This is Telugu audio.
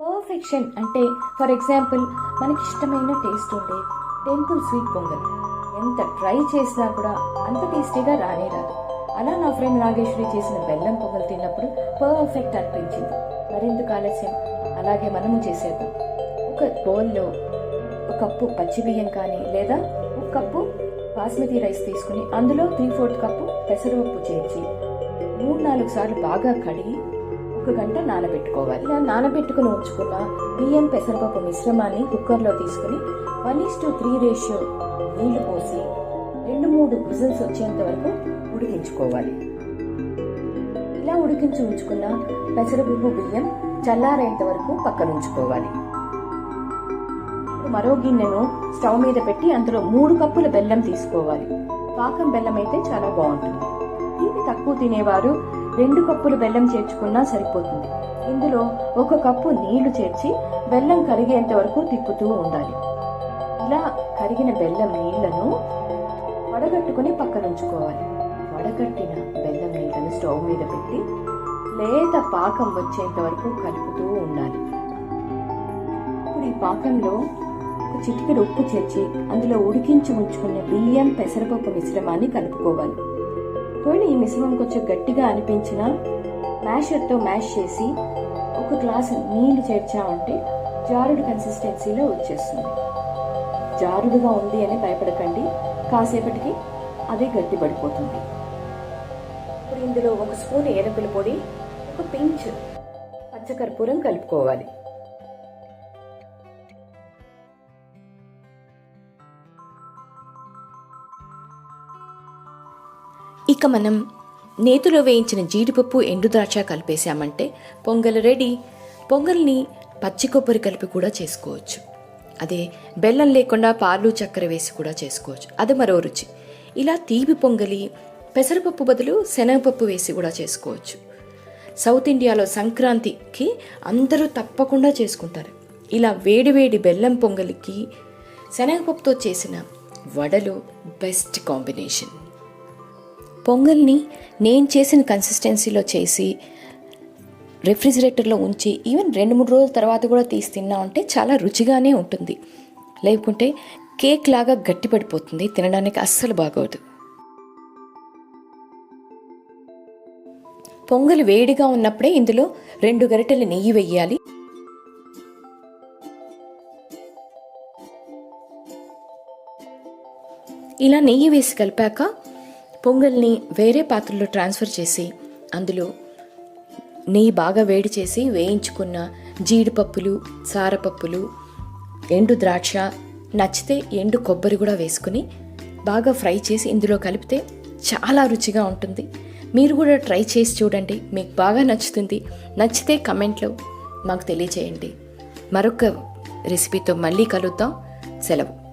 పర్ఫెక్షన్ అంటే ఫర్ ఎగ్జాంపుల్ మనకి ఇష్టమైన టేస్ట్ ఉండే టెంపుల్ స్వీట్ పొంగల్. ఎంత ట్రై చేసినా కూడా అంత టేస్టీగా రానే రాదు. అలా నా ఫ్రెండ్ నాగేశ్వరి చేసిన బెల్లం పొంగల్ తిన్నప్పుడు పర్ఫెక్ట్ అనిపించింది. మరెందుకు ఆలస్యం? అలాగే మనము చేసేద్దాం. ఒక బౌల్లో ఒక కప్పు పచ్చి బియ్యం కానీ లేదా ఒక కప్పు బాస్మతి రైస్ తీసుకుని అందులో త్రీ ఫోర్త్ కప్పు పెసరపప్పు చేర్చి మూడు నాలుగు సార్లు బాగా కడిగి ఒక గంట నానబెట్టుకోవాలి. ఇలా నానబెట్టుకుని ఉంచుకున్న బియ్యం పెసరపప్పు మిశ్రమాన్ని కుక్కర్లో తీసుకుని one is to three ratio నీళ్ళు పోసి రెండు మూడు విజిల్స్ వచ్చేంత వరకు ఉడికించుకోవాలి. ఇలా ఉడికించి ఉంచుకున్న పెసరపప్పు బియ్యం చల్లారేంత వరకు పక్కన ఉంచుకోవాలి. మరో గిన్నెను స్టవ్ మీద పెట్టి అందులో మూడు కప్పుల బెల్లం తీసుకోవాలి. పాకం బెల్లం అయితే చాలా బాగుంటుంది. తీపి తక్కువ తినేవారు రెండు కప్పులు బెల్లం చేర్చుకున్నా సరిపోతుంది. ఇందులో ఒక కప్పు నీళ్ళు చేర్చి బెల్లం కరిగేంత వరకు తిప్పుతూ ఉండాలి. ఇలా కరిగిన బెల్లం నీళ్ళను వడగట్టుకుని పక్కన ఉంచుకోవాలి. వడగట్టిన బెల్లం నీళ్ళను స్టవ్ మీద పెట్టి లేత పాకం వచ్చేంత వరకు కలుపుతూ ఉండాలి. ఇప్పుడు ఈ పాకంలో ఒక చిటికెడు ఉప్పు చేర్చి అందులో ఉడికించి ఉంచుకున్న బియ్యం పెసరపప్పు మిశ్రమాన్ని కలుపుకోవాలి. ఒకవేళ ఈ మిశ్రమం కొంచెం గట్టిగా అనిపించినా మ్యాషర్తో మ్యాష్ చేసి ఒక గ్లాసు నీళ్ళు చేర్చామంటే జారుడు కన్సిస్టెన్సీలో వచ్చేస్తుంది. జారుడుగా ఉంది అని భయపడకండి. కాసేపటికి అదే గట్టి పడిపోతుంది. ఇప్పుడు ఇందులో ఒక స్పూన్ ఏలకుల పొడి ఒక పించ్ పచ్చకర్పూరం కలుపుకోవాలి. ఇక మనం నేతిలో వేయించిన జీడిపప్పు ఎండు ద్రాక్ష కలిపేసామంటే పొంగల్ రెడీ. పొంగల్ని పచ్చి కొబ్బరి కలిపి కూడా చేసుకోవచ్చు. అదే బెల్లం లేకుండా పాలు చక్కెర వేసి కూడా చేసుకోవచ్చు. అది మరో రుచి. ఇలా తీపి పొంగలి పెసరపప్పు బదులు శనగపప్పు వేసి కూడా చేసుకోవచ్చు. సౌత్ ఇండియాలో సంక్రాంతికి అందరూ తప్పకుండా చేసుకుంటారు. ఇలా వేడివేడి బెల్లం పొంగలికి శనగపప్పుతో చేసిన వడలు బెస్ట్ కాంబినేషన్. పొంగల్ని నేను చేసిన కన్సిస్టెన్సీలో చేసి రెఫ్రిజిరేటర్లో ఉంచి ఈవెన్ రెండు మూడు రోజుల తర్వాత కూడా తీసి తిన్నా అంటే చాలా రుచిగానే ఉంటుంది. లేకుంటే కేక్ లాగా గట్టిపడిపోతుంది తినడానికి అస్సలు బాగోదు. పొంగల్ వేడిగా ఉన్నప్పుడే ఇందులో రెండు గరిటెల నెయ్యి వెయ్యాలి ఇలా నెయ్యి వేసి కలిపాక పొంగల్ని వేరే పాత్రలో ట్రాన్స్ఫర్ చేసి అందులో నెయ్యి బాగా వేడి చేసి వేయించుకున్న జీడిపప్పులు సారపప్పులు ఎండు ద్రాక్ష నచ్చితే ఎండు కొబ్బరి కూడా వేసుకుని బాగా ఫ్రై చేసి ఇందులో కలిపితే చాలా రుచిగా ఉంటుంది. మీరు కూడా ట్రై చేసి చూడండి. మీకు బాగా నచ్చుతుంది. నచ్చితే కమెంట్లో మాకు తెలియచేయండి. మరొక రెసిపీతో మళ్ళీ కలుద్దాం. సెలవు.